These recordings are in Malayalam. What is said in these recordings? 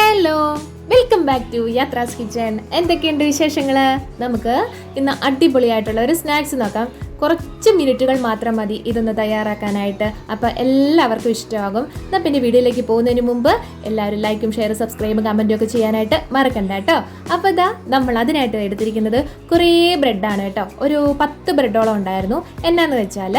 Hello welcome back to Yathras kitchen എന്തൊക്കെയുണ്ട് വിശേഷങ്ങൾ നമുക്ക് ഇന്ന് അടിപൊളിയായിട്ടുള്ള ഒരു സ്നാക്സ് നോക്കാം. കുറച്ച് മിനിറ്റുകൾ മാത്രം മതി ഇതൊന്ന് തയ്യാറാക്കാനായിട്ട്. അപ്പോൾ എല്ലാവർക്കും ഇഷ്ടമാകും. എന്നാൽ പിന്നെ വീഡിയോയിലേക്ക് പോകുന്നതിന് മുമ്പ് എല്ലാവരും ലൈക്കും ഷെയറും സബ്സ്ക്രൈബും കമന്റും ഒക്കെ ചെയ്യാനായിട്ട് മറക്കണ്ട കേട്ടോ. അപ്പോൾ ഇതാ നമ്മൾ അതിനായിട്ട് എടുത്തിരിക്കുന്നത് കുറേ ബ്രെഡാണ് കേട്ടോ. ഒരു പത്ത് ബ്രെഡോളം ഉണ്ടായിരുന്നു. എന്നാന്ന് വെച്ചാൽ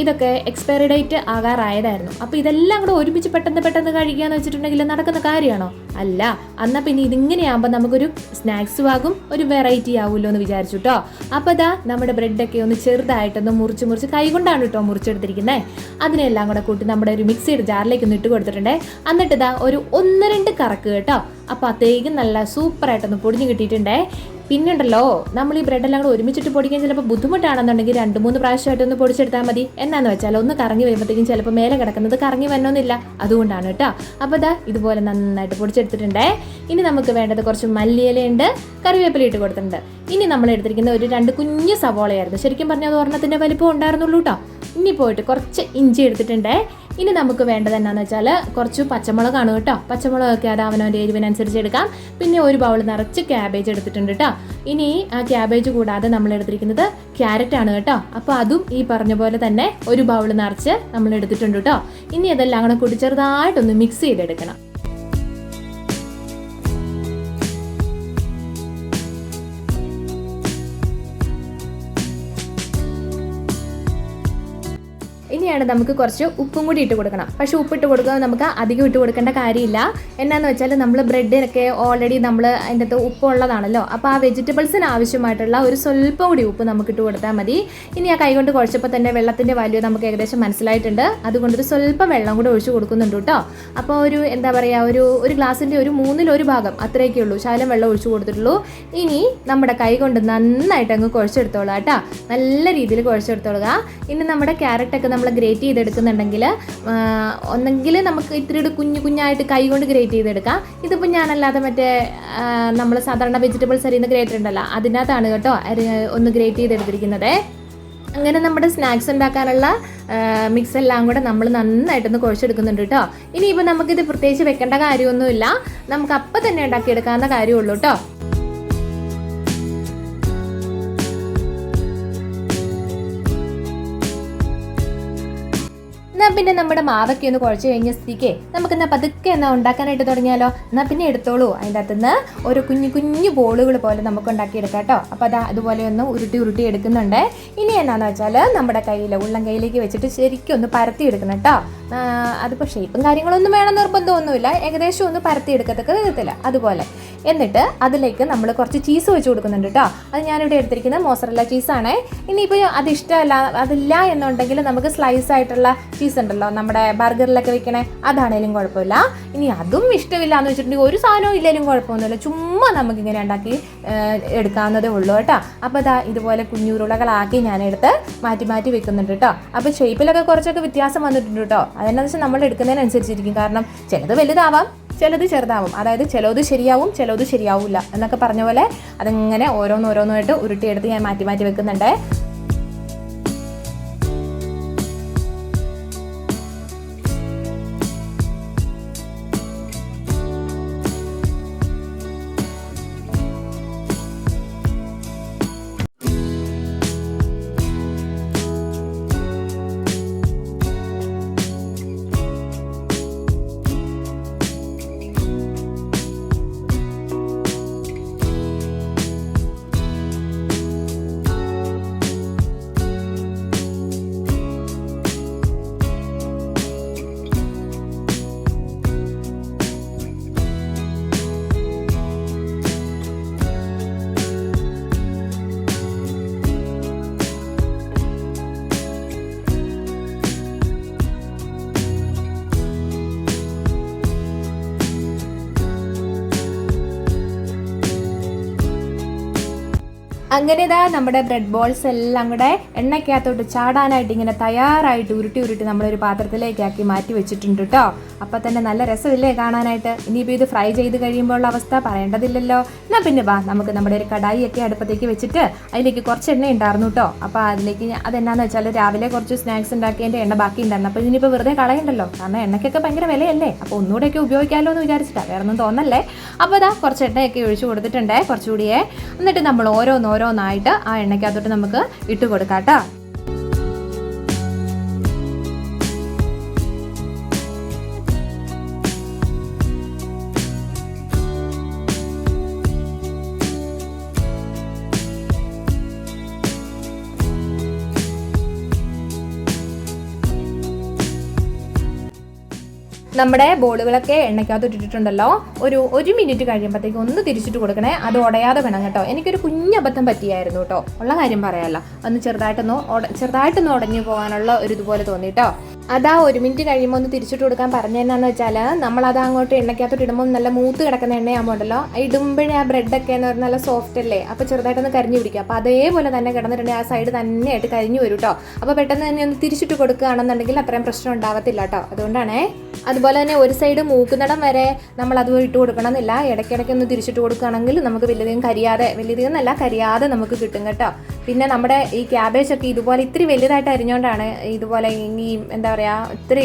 ഇതൊക്കെ എക്സ്പയറി ഡേറ്റ് ആകാറായതായിരുന്നു. അപ്പോൾ ഇതെല്ലാം കൂടെ ഒരുമിച്ച് പെട്ടെന്ന് പെട്ടെന്ന് കഴിക്കുക എന്ന് വെച്ചിട്ടുണ്ടെങ്കിൽ നടക്കുന്ന കാര്യമാണോ? അല്ല. എന്നാൽ പിന്നെ ഇതിങ്ങനെയാകുമ്പോൾ നമുക്കൊരു സ്നാക്സും ആകും ഒരു വെറൈറ്റി ആവുമല്ലോ എന്ന് വിചാരിച്ചു കേട്ടോ അപ്പോൾ ഇതാ നമ്മുടെ ബ്രെഡൊക്കെ ഒന്ന് ചെറുതായിട്ടൊന്ന് മുറിച്ച് മുറിച്ച് കൈ കൊണ്ടാണ് കേട്ടോ മുറിച്ചെടുത്തിരിക്കുന്നത് അതിനെല്ലാം കൂടെ കൂട്ടി നമ്മുടെ ഒരു മിക്സിയുടെ ജാറിലേക്ക് ഒന്ന് ഇട്ട് കൊടുത്തിട്ടുണ്ടേ. എന്നിട്ട് ഇതാ ഒരു ഒന്ന് രണ്ട് കറക്ക് കേട്ടോ. അപ്പോൾ അത്തേക്കും നല്ല സൂപ്പറായിട്ടൊന്ന് പൊടിഞ്ഞ് കിട്ടിയിട്ടുണ്ടേ. പിന്നുണ്ടല്ലോ നമ്മൾ ഈ ബ്രെഡ് ബ്രെഡെല്ലാം കൂടെ ഒരുമിച്ചിട്ട് പൊടിക്കാൻ ചിലപ്പോൾ ബുദ്ധിമുട്ടാണെന്നുണ്ടെങ്കിൽ രണ്ട് മൂന്ന് പ്രാവശ്യമായിട്ട് ഒന്ന് പൊടിച്ചെടുത്താൽ മതി. എന്നാന്ന് വെച്ചാൽ ഒന്ന് കറങ്ങി വരുമ്പോഴത്തേക്കും ചിലപ്പോൾ മേലെ കിടക്കുന്നത് കറങ്ങി വരണമെന്നില്ല. അതുകൊണ്ടാണ് കേട്ടോ. അപ്പോൾ ഇതാ ഇതുപോലെ നന്നായിട്ട് പൊടിച്ചെടുത്തിട്ടുണ്ടേ. ഇനി നമുക്ക് വേണ്ടത് കുറച്ച് മല്ലിയിലയുണ്ട് കറിവേപ്പില ഇട്ട് കൊടുത്തിട്ടുണ്ട്. ഇനി നമ്മൾ എടുത്തിരിക്കുന്ന ഒരു രണ്ട് കുഞ്ഞ് സവോളയായിരുന്നു. ശരിക്കും പറഞ്ഞാൽ അത് ഒരെണ്ണത്തിന്റെ വലിപ്പം ഉണ്ടായിരുന്നുള്ളൂ കേട്ടോ. ഇനി പോയിട്ട് കുറച്ച് ഇഞ്ചി എടുത്തിട്ടുണ്ടേ. ഇനി നമുക്ക് വേണ്ടത് എന്നാന്ന് വെച്ചാൽ കുറച്ച് പച്ചമുളകാണ് കേട്ടോ. പച്ചമുളകൊക്കെ അത് അവനവന്റെ എരിവിനനുസരിച്ച് എടുക്കാം. പിന്നെ ഒരു ബൗൾ നിറച്ച് ക്യാബേജ് എടുത്തിട്ടുണ്ട് കേട്ടോ. ഇനി ആ ക്യാബേജ് കൂടാതെ നമ്മൾ എടുത്തിരിക്കുന്നത് ക്യാരറ്റ് ആണ് കേട്ടോ. അപ്പോൾ അതും ഈ പറഞ്ഞ പോലെ തന്നെ ഒരു ബൗൾ നിറച്ച് നമ്മൾ എടുത്തിട്ടുണ്ട് കേട്ടോ. ഇനി അതെല്ലാം കൂടെ കൂടി ചെറുതായിട്ടൊന്ന് മിക്സ് ചെയ്തെടുക്കണം. ഇനിയാണ് നമുക്ക് കുറച്ച് ഉപ്പും കൂടി ഇട്ട് കൊടുക്കണം. പക്ഷേ ഉപ്പിട്ട് കൊടുക്കുക നമുക്ക് അധികം ഇട്ട് കൊടുക്കേണ്ട കാര്യമില്ല. എന്നാന്ന് വെച്ചാൽ നമ്മൾ ബ്രെഡിനൊക്കെ ഓൾറെഡി നമ്മൾ അതിന്റെ അകത്ത് ഉപ്പുള്ളതാണല്ലോ. അപ്പോൾ ആ വെജിറ്റബിൾസിന് ആവശ്യമായിട്ടുള്ള ഒരു സ്വല്പം കൂടി ഉപ്പ് നമുക്ക് ഇട്ട് കൊടുത്താൽ മതി. ഇനി ആ കൈകൊണ്ട് കുഴച്ചപ്പോൾ തന്നെ വെള്ളത്തിന്റെ വാല്യൂ നമുക്ക് ഏകദേശം മനസ്സിലായിട്ടുണ്ട്. അതുകൊണ്ട് ഒരു സ്വല്പം വെള്ളം കൂടി ഒഴിച്ച് കൊടുക്കുന്നുണ്ട് കേട്ടോ. അപ്പോൾ ഒരു എന്താ പറയുക ഒരു ഒരു ഗ്ലാസിന്റെ ഒരു മൂന്നിലൊരു ഭാഗം അത്രയൊക്കെ ഉള്ളൂ. ശാലം വെള്ളം ഒഴിച്ചു കൊടുത്തിട്ടുള്ളൂ. ഇനി നമ്മുടെ കൈ കൊണ്ട് നന്നായിട്ട് അങ്ങ് കുഴച്ചെടുത്തോളാം കേട്ടോ. നല്ല രീതിയിൽ കുഴച്ചെടുത്തോളുക. ഇനി നമ്മുടെ ക്യാരറ്റൊക്കെ നമ്മൾ ഗ്രേറ്റ് ചെയ്തെടുക്കുന്നുണ്ടെങ്കിൽ ഒന്നെങ്കിൽ നമുക്ക് ഇത്തിരി കുഞ്ഞു കുഞ്ഞായിട്ട് കൈ കൊണ്ട് ഗ്രേറ്റ് ചെയ്തെടുക്കാം. ഇതിപ്പോൾ ഞാനല്ലാതെ മറ്റേ നമ്മൾ സാധാരണ വെജിറ്റബിൾസ് അരിയുന്ന ഗ്രേറ്റർ ഉണ്ടല്ലോ അതിനകത്താണ് കേട്ടോ ഒന്ന് ഗ്രേറ്റ് ചെയ്തെടുത്തിരിക്കുന്നത്. അങ്ങനെ നമ്മുടെ സ്നാക്സ് ഉണ്ടാക്കാനുള്ള മിക്സ് എല്ലാം കൂടെ നമ്മൾ നന്നായിട്ടൊന്ന് കുഴച്ചെടുക്കുന്നുണ്ട് കേട്ടോ. ഇനിയിപ്പോൾ നമുക്കിത് പ്രത്യേകിച്ച് വെക്കേണ്ട കാര്യമൊന്നുമില്ല. നമുക്ക് അപ്പം തന്നെ ഉണ്ടാക്കിയെടുക്കാവുന്ന കാര്യമുള്ളൂ കേട്ടോ. എന്നാ പിന്നെ നമ്മുടെ മാവൊക്കെ ഒന്ന് കുഴച്ച് കഴിഞ്ഞ സ്ഥിതിക്ക് നമുക്ക് എന്നാ പതുക്കെ എന്നാ ഉണ്ടാക്കാനായിട്ട് തുടങ്ങിയാലോ? എന്നാ പിന്നെ എടുത്തോളൂ. അതിന്റെ അകത്തുനിന്ന് ഒരു കുഞ്ഞു കുഞ്ഞു ബോളുകൾ പോലെ നമുക്ക് ഉണ്ടാക്കിയെടുക്കാം കേട്ടോ. അപ്പോൾ അത് അതുപോലെ ഒന്ന് ഉരുട്ടി ഉരുട്ടി എടുക്കുന്നുണ്ട്. ഇനി എന്നാന്ന് വെച്ചാൽ നമ്മുടെ കയ്യിൽ ഉള്ളം കയ്യിലേക്ക് വെച്ചിട്ട് ശരിക്കും ഒന്ന് പരത്തി എടുക്കണം കേട്ടോ അതിപ്പോൾ ഷേപ്പും കാര്യങ്ങളൊന്നും വേണം നിർബന്ധമൊന്നുമില്ല. ഏകദേശം ഒന്ന് പരത്തി എടുക്കത്തക്ക വിധത്തില്ല അതുപോലെ. എന്നിട്ട് അതിലേക്ക് നമ്മൾ കുറച്ച് ചീസ് വെച്ച് കൊടുക്കുന്നുണ്ട് കേട്ടോ. അത് ഞാനിവിടെ എടുത്തിരിക്കുന്നത് മോസറല്ല ചീസാണേ ഇനിയിപ്പോൾ അത് ഇഷ്ടമല്ല അതില്ല എന്നുണ്ടെങ്കിൽ നമുക്ക് സ്ലൈസ് ആയിട്ടുള്ള ചീസ് ഉണ്ടല്ലോ നമ്മുടെ ബർഗറിലൊക്കെ വെക്കണേ അതാണേലും കുഴപ്പമില്ല. ഇനി അതും ഇഷ്ടമില്ല എന്ന് വെച്ചിട്ടുണ്ടെങ്കിൽ ഒരു സാധനവും ഇല്ലെങ്കിലും കുഴപ്പമൊന്നുമില്ല. ചുമ്മാ നമുക്ക് ഇങ്ങനെ ഉണ്ടാക്കി എടുക്കാവുന്നതേ ഉള്ളൂ കേട്ടോ. അപ്പോൾ ഇതാ ഇതുപോലെ കുഞ്ഞുരുളകളാക്കി ഞാനെടുത്ത് മാറ്റി മാറ്റി വെക്കുന്നുണ്ട് കേട്ടോ. അപ്പോൾ ഷേപ്പിലൊക്കെ കുറച്ചൊക്കെ വ്യത്യാസം വന്നിട്ടുണ്ട് കേട്ടോ. അതെന്താണെന്ന് വെച്ചാൽ നമ്മൾ എടുക്കുന്നതിനനുസരിച്ചിരിക്കും. കാരണം ചിലത് വലുതാവാം ചിലത് ചെറുതാവും. അതായത് ചിലത് ശരിയാവും ചിലത് ശരിയാവില്ല എന്നൊക്കെ പറഞ്ഞ പോലെ അതിങ്ങനെ ഓരോന്നോരോന്നായിട്ട് ഉരുട്ടിയെടുത്ത് ഞാൻ മാറ്റി മാറ്റി വെക്കുന്നുണ്ട്. അങ്ങനെ ഇതാ നമ്മുടെ ബ്രെഡ് ബോൾസ് എല്ലാം കൂടെ എണ്ണയ്ക്കകത്തോട്ട് ചാടാനായിട്ട് ഇങ്ങനെ തയ്യാറായിട്ട് ഉരുട്ടി ഉരുട്ടി നമ്മളൊരു പാത്രത്തിലേക്കാക്കി മാറ്റി വെച്ചിട്ടുണ്ട് കേട്ടോ അപ്പം തന്നെ നല്ല രസമില്ലേ കാണാനായിട്ട്? ഇനിയിപ്പോൾ ഇത് ഫ്രൈ ചെയ്ത് കഴിയുമ്പോൾ ഉള്ള അവസ്ഥ പറയേണ്ടതില്ലല്ലോ. എന്നാൽ പിന്നെ വാ നമുക്ക് നമ്മുടെ ഒരു കടായി ഒക്കെ അടുപ്പത്തേക്ക് വെച്ചിട്ട് അതിലേക്ക് കുറച്ച് എണ്ണ ഉണ്ടായിരുന്നു കേട്ടോ അപ്പോൾ അതിലേക്ക് അതെന്നാന്ന് വെച്ചാൽ രാവിലെ കുറച്ച് സ്നാക്സ് ഉണ്ടാക്കിയതിന്റെ എണ്ണ ബാക്കി ഉണ്ടായിരുന്നു. അപ്പോൾ ഇനിയിപ്പോൾ വെറുതെ കളയണ്ടല്ലോ. കാരണം എണ്ണയ്ക്കൊക്കെ ഭയങ്കര വിലയല്ലേ? അപ്പോൾ ഒന്നുകൂടെയൊക്കെ ഉപയോഗിക്കാമല്ലോ എന്ന് വിചാരിച്ചിട്ടാണ് വേറെ ഒന്നും തോന്നല്ലേ? അപ്പോൾ ഇതാ കുറച്ച് എണ്ണയൊക്കെ ഒഴിച്ചു കൊടുത്തിട്ടുണ്ടേ കുറച്ചുകൂടിയേ. എന്നിട്ട് നമ്മൾ ഓരോന്ന് ഓരോന്നായിട്ട് ആ എണ്ണയ്ക്കകത്തോട്ട് നമുക്ക് ഇട്ട് കൊടുക്കാം കേട്ടോ. നമ്മുടെ ബോളുകളൊക്കെ എണ്ണയ്ക്കകത്ത് ഇട്ടിട്ടുണ്ടല്ലോ. ഒരു ഒരു മിനിറ്റ് കഴിയുമ്പോഴത്തേക്ക് ഒന്ന് തിരിച്ചിട്ട് കൊടുക്കണേ. അത് ഉടയാതെ വേണം കേട്ടോ. എനിക്കൊരു കുഞ്ഞബദ്ധം പറ്റിയായിരുന്നു കേട്ടോ. ഉള്ള കാര്യം പറയാമല്ലോ ഒന്ന് ചെറുതായിട്ടൊന്ന് ചെറുതായിട്ടൊന്ന് ഉടഞ്ഞു പോകാനുള്ള ഒരു ഇതുപോലെ തോന്നി കേട്ടോ അതാ ഒരു മിനിറ്റ് കഴിയുമ്പോൾ ഒന്ന് തിരിച്ചിട്ട് കൊടുക്കാൻ പറഞ്ഞതെന്നാന്ന് വെച്ചാൽ നമ്മളത് അങ്ങോട്ട് എണ്ണയ്ക്കകത്തോട്ട് ഇടുമ്പോൾ നല്ല മൂത്ത് കിടക്കുന്ന എണ്ണയാകുമ്പോണ്ടല്ലോ ഇടുമ്പോഴേ ആ ബ്രെഡൊക്കെ എന്ന് പറഞ്ഞാൽ നല്ല സോഫ്റ്റ് അല്ലേ? അപ്പോൾ ചെറുതായിട്ടൊന്ന് കരിഞ്ഞു പിടിക്കുക അപ്പോൾ അതേപോലെ തന്നെ കിടന്നിട്ടുണ്ടെങ്കിൽ ആ സൈഡ് തന്നെയായിട്ട് കരിഞ്ഞു വരും കേട്ടോ അപ്പോൾ പെട്ടെന്ന് തന്നെ ഒന്ന് തിരിച്ചിട്ട് കൊടുക്കുകയാണെന്നുണ്ടെങ്കിൽ അത്രയും പ്രശ്നം ഉണ്ടാവത്തില്ല കേട്ടോ അതുകൊണ്ടാണേ. അതുപോലെ തന്നെ ഒരു സൈഡ് മൂക്കുന്നിടം വരെ നമ്മൾ അത് ഇട്ട് കൊടുക്കണമെന്നില്ല. ഇടയ്ക്കിടയ്ക്ക് ഒന്ന് തിരിച്ചിട്ട് കൊടുക്കുകയാണെങ്കിൽ നമുക്ക് വലിയധികം കരിയാതെ വലിയധികം എന്നല്ല കരിയാതെ നമുക്ക് കിട്ടും കേട്ടോ. പിന്നെ നമ്മുടെ ഈ ക്യാബേജ് ഒക്കെ ഇതുപോലെ ഇത്തിരി വലുതായിട്ട് അരിഞ്ഞുകൊണ്ടാണ് ഇതുപോലെ ഈ എന്താ പറയുക ഒത്തിരി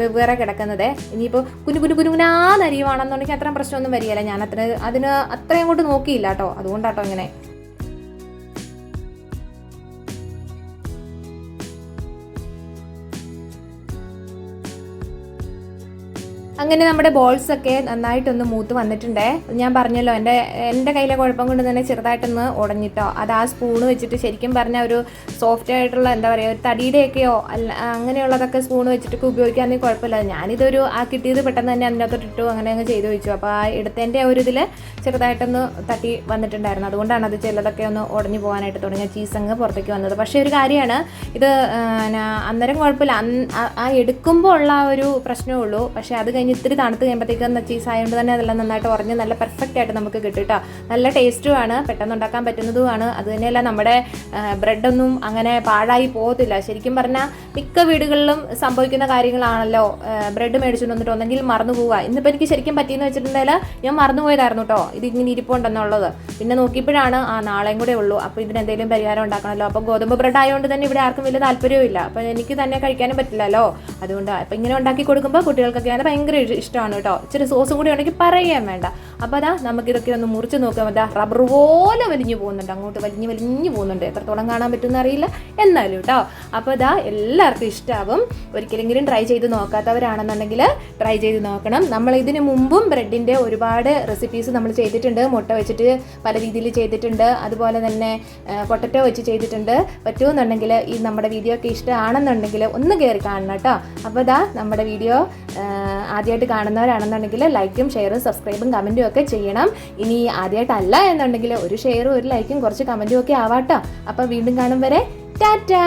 വെവ്വേറെ കിടക്കുന്നത്. ഇനിയിപ്പോൾ കുഞ്ഞു കുഞ്ഞു കുഞ്ഞുകുനാന്ന് അരിയുവാണെന്നുണ്ടെങ്കിൽ അത്രയും പ്രശ്നമൊന്നും വരികയില്ല. ഞാൻ അത്ര അതിന് അത്രയും അങ്ങോട്ട് നോക്കിയില്ല കേട്ടോ. അതുകൊണ്ടാട്ടോ ഇങ്ങനെ. അങ്ങനെ നമ്മുടെ ബോൾസ് ഒക്കെ നന്നായിട്ടൊന്ന് മൂത്ത് വന്നിട്ടുണ്ടേ. ഞാൻ പറഞ്ഞല്ലോ എന്റെ എന്റെ കയ്യിലെ കുഴപ്പം കൊണ്ട് തന്നെ ചെറുതായിട്ടൊന്ന് ഉടഞ്ഞിട്ടോ. അത് ആ സ്പൂണ് വെച്ചിട്ട് ശരിക്കും പറഞ്ഞ ഒരു സോഫ്റ്റ് ആയിട്ടുള്ള എന്താ പറയുക ഒരു തടിയുടെയൊക്കെയോ അല്ല അങ്ങനെയുള്ളതൊക്കെ സ്പൂൺ വെച്ചിട്ടൊക്കെ ഉപയോഗിക്കാമെങ്കിൽ കുഴപ്പമില്ല. ഞാനിതൊരു ആ കിട്ടിയത് പെട്ടെന്ന് തന്നെ അതിനകത്തോട്ട് ഇട്ടു അങ്ങനെ അങ്ങ് ചെയ്ത് വെച്ചു. അപ്പോൾ ആ എടുത്തതിന്റെ ഒരു ഇതിൽ ചെറുതായിട്ടൊന്ന് തട്ടി വന്നിട്ടുണ്ടായിരുന്നു. അതുകൊണ്ടാണ് അത് ചിലതൊക്കെ ഒന്ന് ഉടഞ്ഞു പോകാനായിട്ട് തുടങ്ങിയ ചീസ് അങ്ങ് പുറത്തേക്ക് വന്നത്. പക്ഷേ ഒരു കാര്യമാണ് ഇത് അന്നേരം കുഴപ്പമില്ല. ആ- എടുക്കുമ്പോൾ ഉള്ള ഒരു പ്രശ്നമേ ഉള്ളൂ. പക്ഷേ അത് കഴിഞ്ഞ് ഇത്തിരി തണുത്ത് കഴിയുമ്പോഴത്തേക്കും ചീസ് ആയതുകൊണ്ട് തന്നെ അതെല്ലാം നന്നായിട്ട് ഉറഞ്ഞ് നല്ല പെർഫെക്റ്റ് ആയിട്ട് നമുക്ക് കിട്ടും കേട്ടോ നല്ല ടേസ്റ്റുമാണ് പെട്ടെന്ന് ഉണ്ടാക്കാൻ പറ്റുന്നതുമാണ് അത് തന്നെയല്ല നമ്മുടെ ബ്രെഡൊന്നും അങ്ങനെ പാഴായി പോകത്തില്ല. ശരിക്കും പറഞ്ഞാൽ മിക്ക വീടുകളിലും സംഭവിക്കുന്ന കാര്യങ്ങളാണല്ലോ ബ്രെഡ് മേടിച്ചുകൊണ്ട് വന്നിട്ട് ഒന്നെങ്കിൽ മറന്നു പോവുക. ഇന്നിപ്പോൾ എനിക്ക് ശരിക്കും പറ്റിയെന്ന് വെച്ചിട്ടുണ്ടെങ്കിൽ ഞാൻ മറന്നു പോയതായിരുന്നു കേട്ടോ ഇത് ഇങ്ങനെ ഇരിപ്പുണ്ടെന്നുള്ളത്. പിന്നെ നോക്കിയപ്പോഴാണ് ആ നാളെയും കൂടെ ഉള്ളൂ. അപ്പോൾ ഇതിനെന്തെങ്കിലും പരിഹാരം ഉണ്ടാക്കണമല്ലോ അപ്പോൾ ഗോതമ്പ് ബ്രെഡ് ആയതുകൊണ്ട് തന്നെ ഇവിടെ ആർക്കും വലിയ താല്പര്യവും ഇല്ല അപ്പോൾ എനിക്ക് തന്നെ കഴിക്കാനും പറ്റില്ലല്ലോ. അതുകൊണ്ട് അപ്പോൾ ഇങ്ങനെ ഉണ്ടാക്കി കൊടുക്കുമ്പോൾ കുട്ടികൾക്കൊക്കെ അത് ഭയങ്കര ഇഷ്ടമാണ് കേട്ടോ. ഇച്ചിരി സോസും കൂടി ഉണ്ടെങ്കിൽ പറയാൻ വേണ്ട. അപ്പോൾ അതാ നമുക്കിതൊക്കെ ഒന്ന് മുറിച്ച് നോക്കാം. അതാ റബ്ബർ പോലെ വലിഞ്ഞു പോകുന്നുണ്ട്. അങ്ങോട്ട് വലിഞ്ഞ് വലിഞ്ഞു പോകുന്നുണ്ട്. എത്രത്തോളം കാണാൻ പറ്റുമെന്ന് അറിയില്ല. എന്നാലും കേട്ടോ അപ്പോൾ അതാ എല്ലാവർക്കും ഇഷ്ടമാകും ഒരിക്കലെങ്കിലും ട്രൈ ചെയ്ത് നോക്കാത്തവരാണെന്നുണ്ടെങ്കിൽ ട്രൈ ചെയ്ത് നോക്കണം. നമ്മൾ ഇതിന് മുമ്പും ബ്രെഡിന്റെ ഒരുപാട് റെസിപ്പീസ് നമ്മൾ ചെയ്തിട്ടുണ്ട്. മുട്ട വെച്ചിട്ട് പല രീതിയിൽ ചെയ്തിട്ടുണ്ട്. അതുപോലെ തന്നെ പൊട്ടറ്റോ വെച്ച് ചെയ്തിട്ടുണ്ട്. പറ്റുമെന്നുണ്ടെങ്കിൽ ഈ നമ്മുടെ വീഡിയോ ഒക്കെ ഇഷ്ടമാണെന്നുണ്ടെങ്കിൽ ഒന്ന് കയറി കാണണം കേട്ടോ അപ്പോൾ ഇതാ നമ്മുടെ വീഡിയോ ആദ്യമായിട്ട് കാണുന്നവരാണെന്നുണ്ടെങ്കിൽ ലൈക്കും ഷെയറും സബ്സ്ക്രൈബും കമന്റും ഒക്കെ ചെയ്യണം. ഇനി ആദ്യമായിട്ടല്ല എന്നുണ്ടെങ്കിൽ ഒരു ഷെയറും ഒരു ലൈക്കും കുറച്ച് കമന്റും ഒക്കെ ആവാട്ടോ. അപ്പോൾ വീണ്ടും കാണും വരെ. ടാറ്റാ!